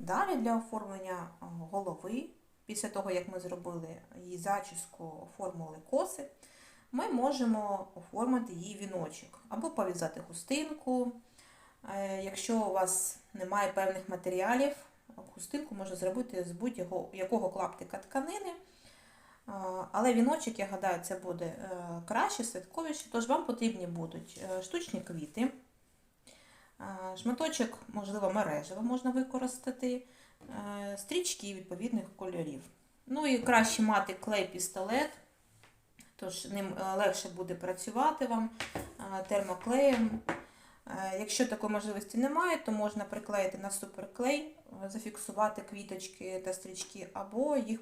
Далі для оформлення голови, після того, як ми зробили її зачіску, оформили коси, ми можемо оформити її віночок або пов'язати хустинку. Е, Якщо у вас немає певних матеріалів, хустинку можна зробити з будь-якого якого клаптика тканини. Але віночок, я гадаю, це буде е, краще, святковіше, тож вам потрібні будуть е, штучні квіти, шматочок, можливо, мережево можна використати, е, стрічки відповідних кольорів. Ну і краще мати клей-пістолет, тож ним е, легше буде працювати вам е, термоклеєм. Якщо такої можливості немає, то можна приклеїти на суперклей, зафіксувати квіточки та стрічки, або їх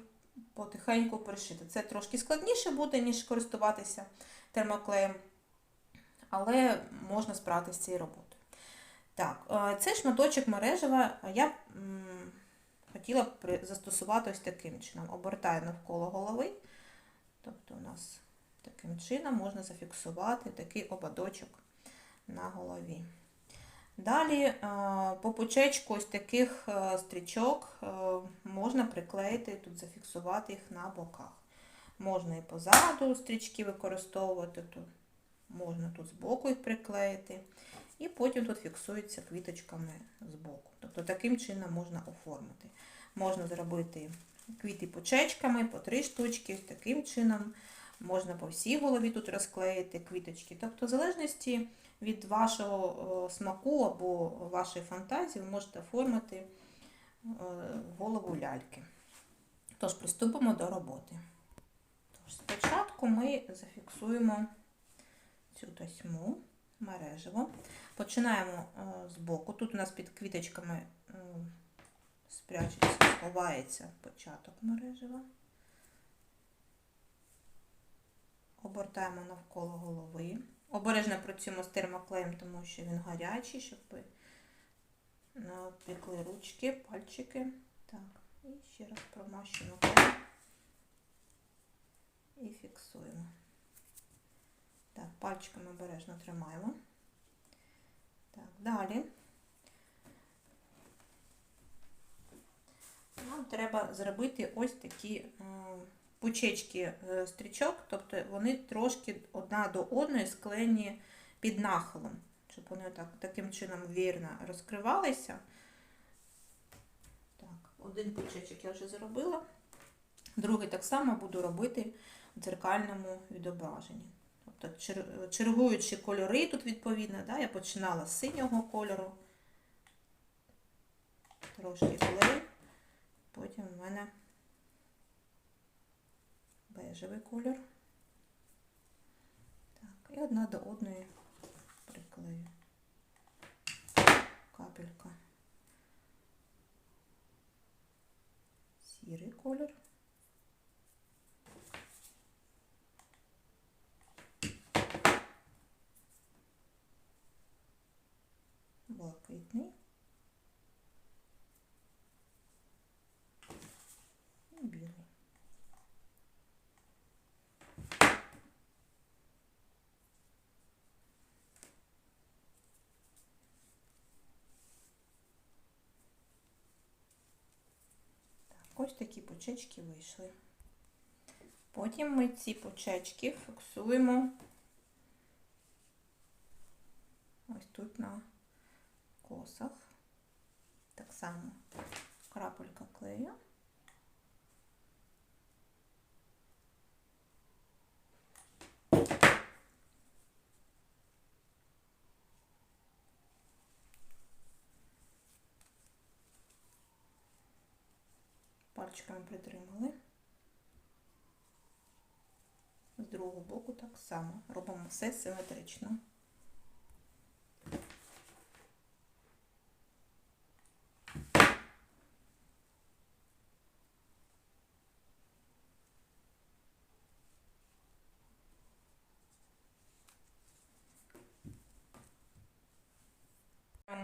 потихеньку пришити. Це трошки складніше буде, ніж користуватися термоклеєм, але можна справитися з цією роботою. Так, е, цей шматочок мережева я м, хотіла б застосувати ось таким чином. Обертаю навколо голови. Тобто у нас таким чином можна зафіксувати такий ободочок на голові. Далі е, по пучечку ось таких е, стрічок е, можна приклеїти, тут зафіксувати їх на боках. Можна і позаду стрічки використовувати, можна тут збоку їх приклеїти. І потім тут фіксується квіточками збоку. Тобто таким чином можна оформити. Можна зробити квіти пучечками по три штучки, таким чином. Можна по всій голові тут розклеїти квіточки. Тобто, в залежності від вашого смаку або вашої фантазії, ви можете оформити е, голову ляльки. Тож, приступимо до роботи. Тож, спочатку ми зафіксуємо цю тасьму мережево. Починаємо е, з боку. Тут у нас під квіточками е, спрячеться, сховається початок мережева. Обертаємо навколо голови. Обережно працюємо з термоклеєм, тому що він гарячий, щоб ви не опікли ручки, пальчики. Так, і ще раз промащуємо клей і фіксуємо. Так, пальчиками обережно тримаємо. Так, далі. Нам треба зробити ось такі е, пучечки е, стрічок, тобто вони трошки одна до одної склеєні під нахилом, щоб вони так, таким чином вірно розкривалися. Так, один пучечок я вже зробила. Другий так само буду робити в дзеркальному відображенні. Тобто, чергуючи кольори тут відповідно, да, я починала з синього кольору, трошки клею, потім в мене бежевий колір. Так, і одна до одної приклею. Капелька. Сірий колір. Блакитний. І білий. Так, ось такі почечки вийшли. Потім ми ці почечки фіксуємо ось тут на косах. Так само крапелька клею. Пальчиками притримали. З другого боку так само. Робимо все симетрично.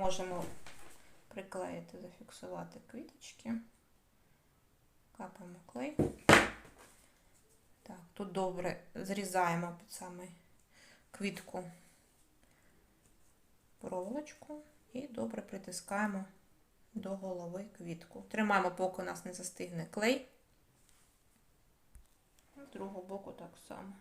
Можемо приклеїти, зафіксувати квіточки. Капаємо клей. Так, тут добре зрізаємо під саме квітку проволочку і добре притискаємо до голови квітку. Тримаємо, поки у нас не застигне клей. З другого боку так само.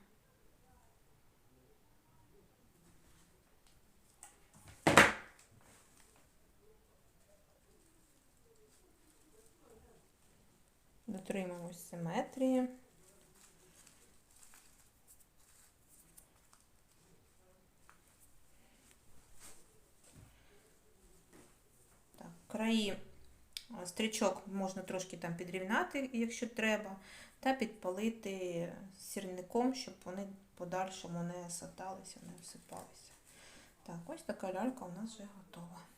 Дотримуємось симетрії. Так, краї стрічок можна трошки там підрівняти, якщо треба, та підпалити сірником, щоб вони подальшому не саталися, не всипалися. Так, ось така лялька у нас вже готова.